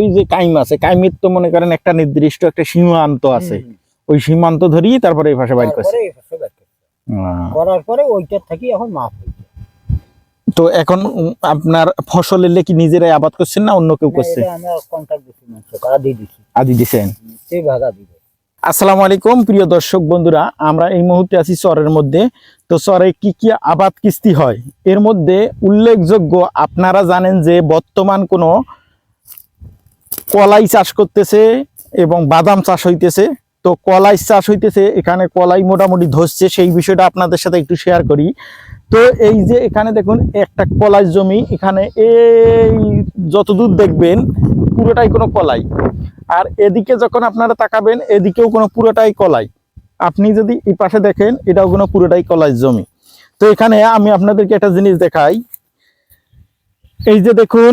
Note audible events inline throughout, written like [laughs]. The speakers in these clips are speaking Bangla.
ওই যে কাইম আছে কাইমের তো মনে করেন একটা নির্দিষ্ট একটা সীমান্ত আছে। ওই সীমান্ত ধরেই তারপরে এই পাশে বাইর করছে। করার পরে ওইটার থাকি এখন হয়েছে। তো এখন আপনার ফসল এলে কি নিজেরাই আবাদ করছেন না অন্য কেউ করছে? আদি দিছেন? আসসালামু আলাইকুম প্রিয় দর্শক বন্ধুরা আমরা এই মুহূর্তে আছি চরের মধ্যে। তো চরে কি কি আবাদ কিস্তি হয়? এর মধ্যে উল্লেখযোগ্য আপনারা জানেন যে বর্তমান কোনো কলাই চাষ করতেছে এবং বাদাম চাষ হইতেছে। তো কলাই চাষ হইতেছে, এখানে কলাই মোটামুটি ধরছে সেই বিষয়টা আপনাদের সাথে একটু শেয়ার করি। তো এই যে এখানে দেখুন, একটা কলাই জমি, এখানে এই যতদূর দেখবেন, পুরোটাই কোনো কলাই। আর এদিকে যখন আপনারা তাকাবেন, এদিকেও কোনো পুরোটাই কলাই। আপনি যদি এই পাশে দেখেন, এটাও কোনো পুরোটাই কলাই জমি। তো এখানে আমি আপনাদেরকে একটা জিনিস দেখাই। এই যে দেখুন,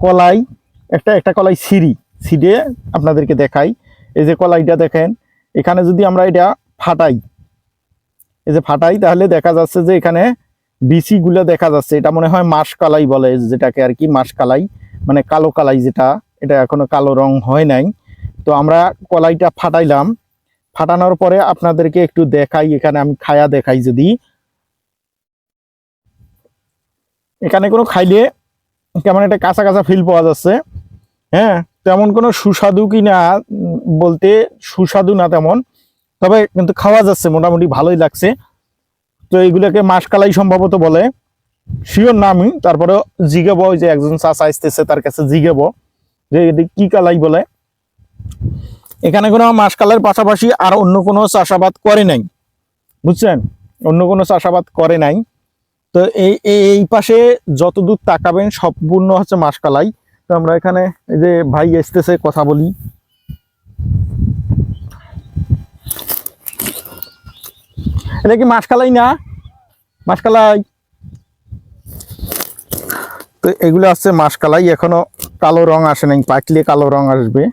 কলাই একটা একটা কলাই সিঁড়ি সিঁড়ে আপনাদেরকে দেখাই। এই যে কলাইটা দেখেন, এখানে যদি আমরা এটা ফাটাই, এই যে ফাটাই, তাহলে দেখা যাচ্ছে যে এখানে বিচিগুলো দেখা যাচ্ছে। এটা মনে হয় মাস কালাই বলে যেটাকে আর কি, মাস কালাই মানে কালো কালাই যেটা, এটা এখনও কালো রং হয় নাই। তো আমরা কলাইটা ফাটাইলাম। ফাটানোর পরে আপনাদেরকে একটু দেখাই, এখানে আমি খায়া দেখাই যদি। এখানে কোনো খাইলে কেমন একটা কাঁচা কাঁচা ফিল পাওয়া যাচ্ছে। হ্যাঁ তেমন কোনো সুস্বাদু কি না বলতে সুস্বাদু না তেমন, তবে কিন্তু খাওয়া যাচ্ছে, মোটামুটি ভালোই লাগছে। তো এইগুলোকে মাসকালাই সম্ভবত বলে। শিওর না আমি, তারপরে জিগেব যে একজন চাচা আসতেছে, তার কাছে জিগেব, যে কি কালাই বলে। এখানে কোনো মাসকালের পাশাপাশি আর অন্য কোনো চাষাবাদ করে নাই, বুঝছেন? অন্য কোনো চাষাবাদ করে নাই। তো এই এই পাশে যতদূর তাকাবেন, সম্পূর্ণ হচ্ছে মাসকালাই। তো আমরা এখানে এই যে ভাই আসতেছে, কথা বলি। এটা কি মাসকালাই না? মাসকালাই তো এগুলো আছে মাসকালাই এখনও কালো রং আসে নাই, পাকলে কালো রং আসবে।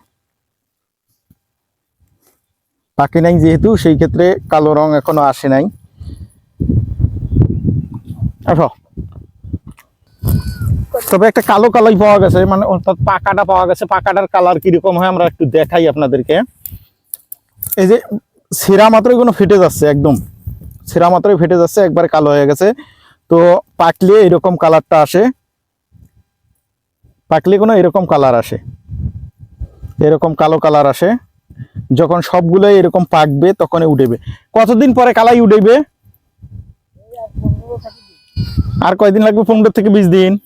পাকে নাই যেহেতু, সেই ক্ষেত্রে কালো রং এখনও আসে নাই। আসো। তবে একটা কালো কালাই পাওয়া গেছে মানে অর্থাৎ পাকাটা পাওয়া গেছে। পাকাটার কালার কীরকম হয় আমরা একটু দেখাই আপনাদেরকে। এই যে সেরা মাত্রই কোনো ফেটে যাচ্ছে একদম। সেরা মাত্রই ফেটে যাচ্ছে একবার কালো হয়ে গেছে। তো পাকলে এরকম কালারটা আসে। পাকলে কোনো এরকম কালার আসে। এরকম কালো কালার আসে। যখন সবগুলো এরকম পাকবে, তখনই উঠেবে। কতদিন পরে কালাই উঠেবে? আর কয়দিন লাগবে? পনেরো থেকে বিশ দিন।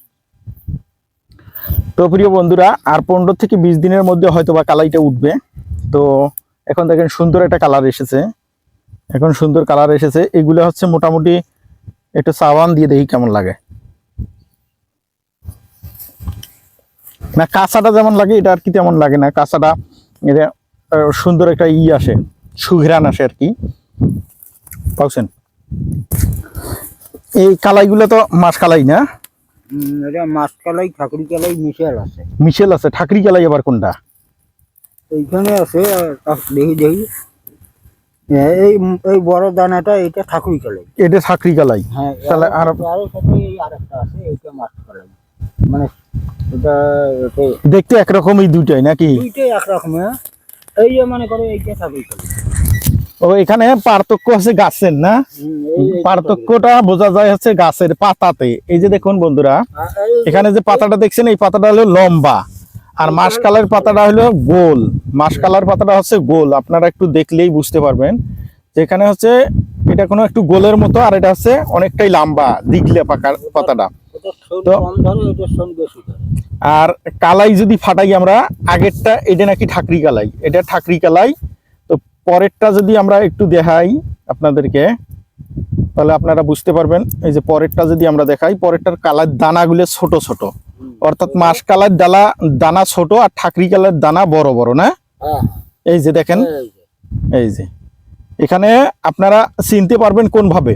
তো প্রিয় বন্ধুরা, আর পনেরো থেকে বিশ দিনের মধ্যে হয়তো বা কালাইটা উঠবে। তো এখন দেখেন সুন্দর একটা কালার এসেছে। এখন সুন্দর কালার এসেছে। এগুলো হচ্ছে মোটামুটি একটু সাবান দিয়ে দেখি কেমন লাগে। না, কাঁচাটা যেমন লাগে, এটা আর কি তেমন লাগে না। কাঁচাটা এটা সুন্দর একটা ই আসে, সুঘ্রাণ আসে আর কি। পাচ্ছেন এই কালাইগুলো তো মাছ কালাই না? এটা মাছ কালাই ঠাকুরি কালাই মিশাল আছে। মিশেল আছে ঠাকরি কালাই আবার কোনটা? এইখানে আছে দেখি দেখি। এই এই বড় দানাটা এটা ঠাকুরি কালাই এটা ঠাকরি কালাই হ্যাঁ তাহলে আর- সাথে এই আরেকটা আছে এইটা মাছ কালাই মানে এটা দেখতে একরকম এই দুইটাই নাকি? দুইটাই একরকম হ্যাঁ? এই মনে করো এইটা ঠাকুরি কালাই ও এখানে পার্থক্য আছে গাছের না? পার্থক্যটা বোঝা যায় হচ্ছে গাছের পাতাতে। এই যে দেখুন বন্ধুরা এখানে যে পাতাটা দেখছেন এই পাতাটা হলো লম্বা। আর মাসকালের পাতাটা হলো গোল। মাসকালার পাতাটা হচ্ছে গোল আপনারা একটু দেখলেই বুঝতে পারবেন। যেখানে হচ্ছে এটা কোনো একটু গোলের মতো আর এটা হচ্ছে অনেকটাই লম্বা দিগলে পাকার পাতাটা। তো- আর কালাই যদি ফাটাই আমরা আগেরটা এটা নাকি ঠাকরি কালাই। এটা ঠাকরি কালাই পরেরটা যদি আমরা একটু দেখাই আপনাদেরকে তাহলে আপনারা বুঝতে পারবেন এই যে পরেরটা যদি আমরা দেখাই পরেরটার কালার দানাগুলো ছোট ছোট। অর্থাৎ মাস কালার ডালা দানা ছোট আর ঠাকরি কালার দানা বড় বড় না? হ্যাঁ। এই যে দেখেন এই যে। এখানে আপনারা চিনতে পারবেন কোন ভাবে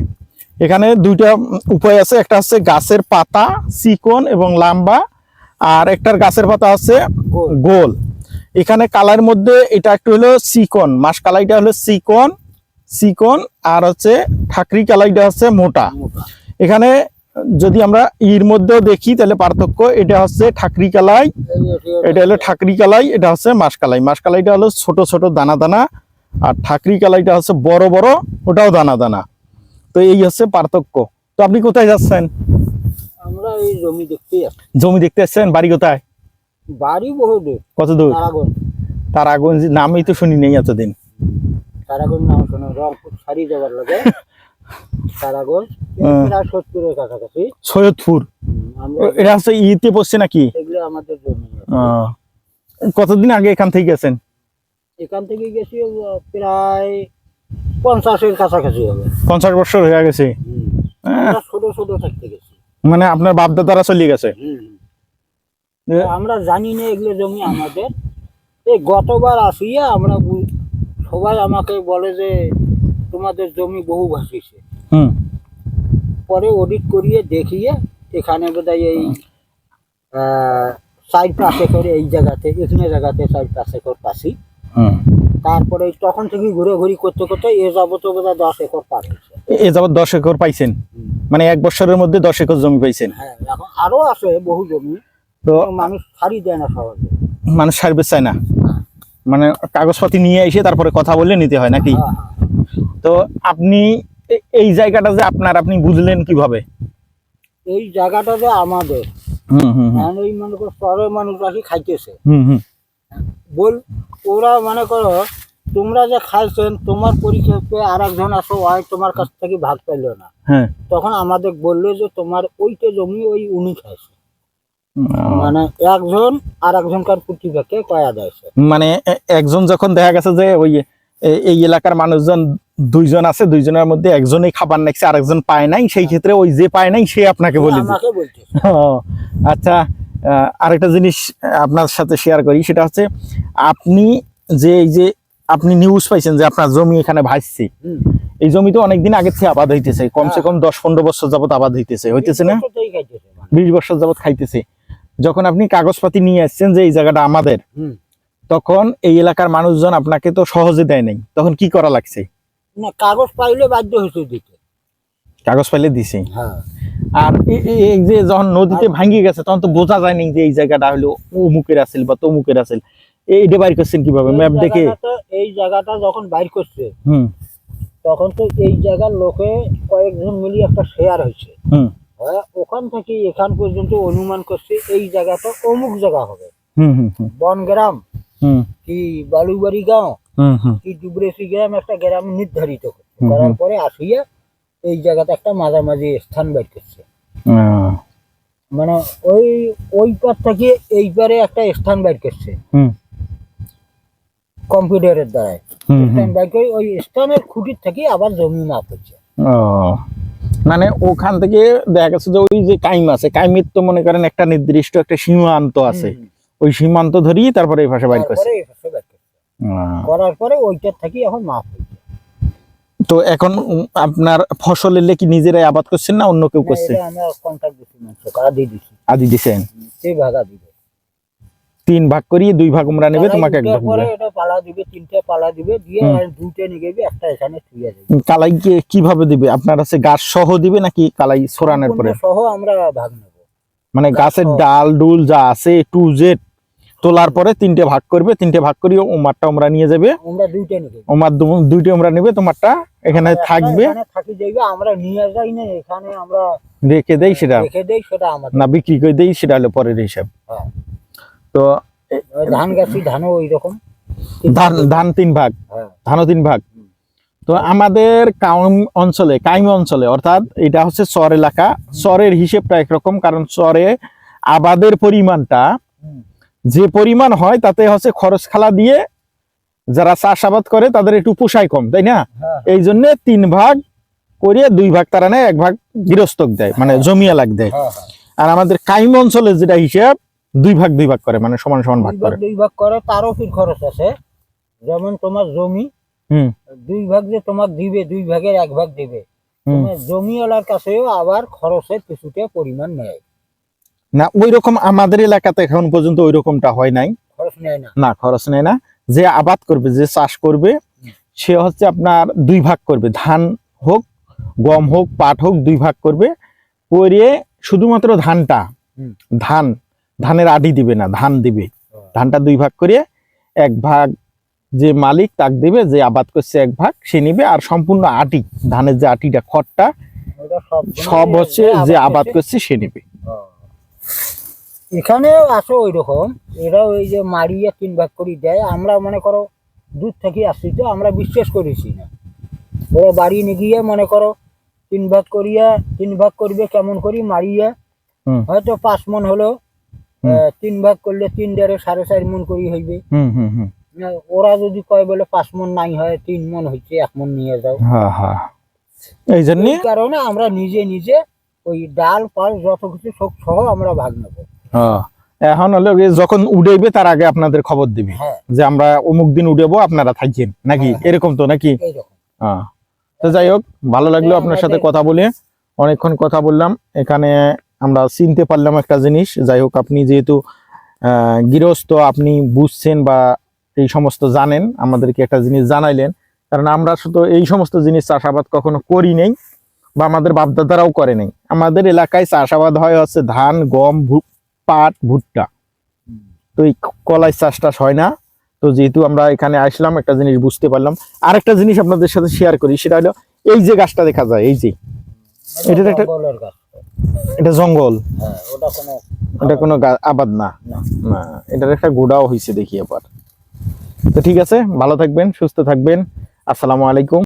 এখানে দুইটা উপায় আছে একটা হচ্ছে গাছের পাতা চিকন এবং লম্বা আর একটার গাছের পাতা হচ্ছে গোল। এখানে কালার মধ্যে এটা একটু হলো সিকন মাস কালাইটা হলো চিকন চিকন আর হচ্ছে ঠাকরি কালাইটা হচ্ছে মোটা। এখানে যদি আমরা এর মধ্যেও দেখি তাহলে পার্থক্য এটা হচ্ছে ঠাকরি কালাই এটা হলো ঠাকরি কালাই এটা হচ্ছে মাসকালাই মাসকালাইটা হলো ছোট ছোট দানা দানা আর ঠাকরি কালাইটা হচ্ছে বড় বড় ওটাও দানা দানা। তো এই হচ্ছে পার্থক্য। তো আপনি কোথায় যাচ্ছেন? আমরা এই জমি আসছি। জমি দেখতে আসছেন? বাড়ি কোথায়? বাড়ি বহু দূর। কত দূর? তারাগঞ্জ। তার নামই তো শুনি নেই এতদিন। তারাগঞ্জ নাম শোনো রংপুর সারি যাবার লাগে। [laughs] তারাগঞ্জ সত্তরের কাছাকাছি। সৈয়দপুর। এটা হচ্ছে ইতে পড়ছে নাকি? এগুলো আমাদের জমি। কতদিন আগে এখান থেকে গেছেন? এখান থেকে গেছি প্রায় পঞ্চাশের কাছাকাছি হবে। পঞ্চাশ বছর হয়ে গেছে। আহ, ছোট ছোট থাকতে গেছি। মানে আপনার বাপদাদারা চলে গেছে? হুম। আমরা জানি না এগুলো জমি আমাদের। এই গতবার আসিয়া আমরা সবাই আমাকে বলে যে তোমাদের জমি বহু ভাসিছে হুম। পরে অডিট করিয়ে দেখিয়ে এখানে বোধহয় এই চার পাঁচ একর এই জায়গাতে এখানে জায়গাতে চার পাঁচ একর হুম। তারপরে তখন থেকে ঘুরে ঘুরি করতে করতে এ যাবত বোধহয় দশ একর পার এ- যাবৎ দশ একর পাইছেন? মানে এক বছরের মধ্যে দশ একর জমি পাইছেন? হ্যাঁ এখন আরও আছে বহু জমি। তো মানুষ ছাড়ি দেয় না সহজে। মানুষ সার্ভিস চায় না। মানে কাগজপাতি নিয়ে এসে তারপরে কথা বললে নিতে হয় নাকি? হ্যাঁ, হ্যাঁ। তো আপনি এই জায়গাটা যে আপনার আপনি বুঝলেন কীভাবে? এই জায়গাটা যে আমাদের এই মনে করো শহরের মানুষ আসি খাইতেছে। হুম হুম। বল ওরা মনে করো তোমরা যে খাইছেন তোমার পরিচয় আর একজন আসো হয় তোমার কাছ থেকে ভাগ পেল না। হ্যাঁ। তখন আমাদের বলল যে তোমার ওইটা জমি ওই উনি খাইছে। মানে একজন আর একজনকার প্রতিভাকে কয়া দিয়েছে মানে একজন যখন দেখা গেছে যে ওই এই এলাকার মানুষজন দুইজন আছে দুইজনের মধ্যে একজনই খাবার নাকছে আরেকজন পায় নাই সেই ক্ষেত্রে ওই যে পায় নাই সে আপনাকে বলে আচ্ছা আরেকটা জিনিস আপনার সাথে শেয়ার করি সেটা হচ্ছে আপনি যে এই যে আপনি নিউজ পাইছেন যে আপনার জমি এখানে ভাসছে এই জমি তো অনেকদিন আগে থেকে আবাদ হইতেছে কমসে কম দশ পনেরো বছর যাবত আবাদ হইতেছে হইতেছে না? মানে। বিশ বছর যাবত খাইতেছে। যখন আপনি কাগজপাতি নিয়ে আসছেন যে এই জায়গাটা আমাদের তখন এই এলাকার মানুষজন আপনাকে তো সহজে দেয় নাই। তখন কি করা লাগছে? না কাগজ পাইলে বাধ্য হয়েছে দিতে। কাগজ পাইলে দিছে? হ্যাঁ। আর এই যে যখন নদীতে ভাঙ্গি গেছে তখন তো বোঝা যায় নাই যে এই জায়গাটা হলো অমুকের আছিল বা তমুকের আছিল। এইটা বাইর করছেন কীভাবে? ম্যাপ দেখে এই জায়গাটা যখন বাইর করছে হুম। তখন তো এই জায়গার লোকে কয়েকজন মিলিয়ে একটা শেয়ার হয়েছে। হুম। ওখান থেকে এখান পর্যন্ত অনুমান করছে এই জায়গাটা অমুক জায়গা হবে। বনগ্রাম কি বালুবাড়ি গাঁও কি ডুবরেসি গ্রাম একটা গ্রাম নির্ধারিত করার পরে আসিয়া এই জায়গাতে একটা মাঝামাঝি স্থান বের করছে। মানে ওই ওই পার থেকে এই পারে একটা স্থান বের করছে। হুম। কম্পিউটারের হুম স্থান করে ওই স্থানের খুঁটির থেকে আবার জমি মাপ হচ্ছে। মানে ওখান থেকে দেখা গেছে যে ওই যে কাইম আছে কাইমের তো মনে করেন একটা নির্দিষ্ট একটা সীমান্ত আছে। ওই সীমান্ত ধরিয়ে তারপরে এই ভাষা বাইর করছে। পাশে করার পরে ওইটার থেকে এখন হচ্ছে তো এখন আপনার ফসল এলে কি নিজেরাই আবাদ করছেন না অন্য কেউ করছে? দিচ্ছি আদি দিছেন? সেই ভাগা দিবে তিন ভাগ করিয়ে দুই ভাগ উমরা নেবে তোমাকে এক ভাগ পরে এটা পালা দিবে তিনটে পালা দিবে দিয়ে আর দুইটা নিয়ে যাবে একটা এখানে থুয়ে যাবে কালাই কে কীভাবে দিবে? আপনার হচ্ছে গাছ সহ দিবে নাকি কালাই সোরানের পরে? সহ আমরা ভাগ নেব। মানে গাছ গাছের ডাল ডুল যা আছে টু জেড তোলার পরে তিনটে ভাগ করবে তিনটে ভাগ করিয়ে ওমারটা আমরা নিয়ে যাবে। আমরা দুইটা নিয়ে ওমার দুইটা আমরা নেবে তোমারটা এখানে থাকবে। এখানে থাকি যাইবে আমরা নিয়ে যাই না এখানে আমরা রেখে দেই সেটা। রেখে দেই সেটা আমাদের। না বিক্রি করে দেই সেটা হলো পরের হিসাব। হ্যাঁ। তো ধান গাছি ধানও ওই রকম ধান ধান তিন ভাগ হ্যাঁ। ধানও তিন ভাগ। তো আমাদের কাউম অঞ্চলে কাইম অঞ্চলে অর্থাৎ এটা হচ্ছে চর এলাকা চরের হিসেবটা একরকম কারণ চরে আবাদের পরিমাণটা যে পরিমাণ হয় তাতে হচ্ছে খরচ খালা দিয়ে যারা চাষাবাদ করে তাদের একটু পোষায় কম তাই না? হ্যাঁ। এই জন্য তিন ভাগ করিয়ে দুই ভাগ তারা নেয় এক ভাগ গৃহস্থক দেয় মানে জমি এলাক দেয়। হ্যাঁ হ্যাঁ। আর আমাদের কাইম অঞ্চলে যেটা হিসাব দুই ভাগ দুই ভাগ করে মানে সমান সমান ভাগ করে। দুই ভাগ করে তারও ফির খরচ আছে। যেমন তোমার জমি হুম। দুই ভাগ যে তোমার দিবে দুই ভাগের এক ভাগ দিবে তোমার জমিওয়ালার কাছেও আবার খরচের কিছুটা পরিমাণ নেয়। না ওই রকম আমাদের এলাকাতে এখন পর্যন্ত ওই রকমটা হয় নাই। খরচ নেয় না। না খরচ নেয় না। যে আবাদ করবে যে চাষ করবে সে হচ্ছে আপনার দুই ভাগ করবে। ধান হোক গম হোক পাট হোক দুই ভাগ করবে। করে শুধুমাত্র ধানটা ধান ধানের আডি দিবে না ধান দিবে। ধানটা দুই ভাগ করে এক ভাগ যে মালিক তাক দিবে যে আবাদ করছে এক ভাগ সে নিবে। আর সম্পূর্ণ আটি ধানের যে আটিটা খড়টা সব হচ্ছে যে আবাদ করছে সে নিবে। এখানেও আছে ওই রকম এরা ওই যে মারিয়া তিন ভাগ করে দেয়। আমরা মনে করো দূর থেকে আসছি তো আমরা বিশ্বাস করেছি না। ওরা বাড়ি নিয়ে গিয়ে মনে করো তিন ভাগ করিয়া তিন ভাগ করবে কেমন করি মারিয়া। হয়তো পাঁচ মন হলো তিন ভাগ করলে তিন দেড়ে সাড়ে চার মন করি হইবে। ওরা যদি কয় বলে পাঁচ মন নাই হয় তিন মন হচ্ছে এক মন নিয়ে যাও। হ্যাঁ হ্যাঁ এই জন্য? কারণে আমরা নিজে নিজে ওই ডাল পাল যত কিছু সব সহ আমরা ভাগ নেব। হ্যাঁ এখন হলো যখন উড়াইবে তার আগে আপনাদের খবর দিবে। হ্যাঁ। যে আমরা অমুক দিন উড়াবো আপনারা থাকছেন নাকি? হ্যাঁ। এরকম তো নাকি? হ্যাঁ তো যাই হোক ভালো লাগল আপনার সাথে কথা বলে। অনেকক্ষণ কথা বললাম। এখানে আমরা চিনতে পারলাম একটা জিনিস। যাই হোক, আপনি যেহেতু গৃহস্থ, আপনি বুঝছেন বা এই সমস্ত জানেন, আমাদেরকে একটা জিনিস জানাইলেন। কারণ আমরা শুধু এই সমস্ত জিনিস চাষাবাদ কখনো করি নেই বা আমাদের বাপদাদারাও করে নেই। আমাদের এলাকায় চাষাবাদ হয় হচ্ছে ধান, গম পাট, ভুট্টা। তো এই কলাই চাষ টাস হয় না। তো যেহেতু আমরা এখানে আসলাম, একটা জিনিস বুঝতে পারলাম। আরেকটা জিনিস আপনাদের সাথে শেয়ার করি, সেটা হলো এই যে গাছটা দেখা যায়, এই যে। এটার একটা- এটা জঙ্গল। হ্যাঁ ওটা কোনো এটা কোনো আবাদ না। না। না এটার একটা গোড়াও হয়েছে দেখি আবার তো ঠিক আছে ভালো থাকবেন সুস্থ থাকবেন। আসসালামু আলাইকুম।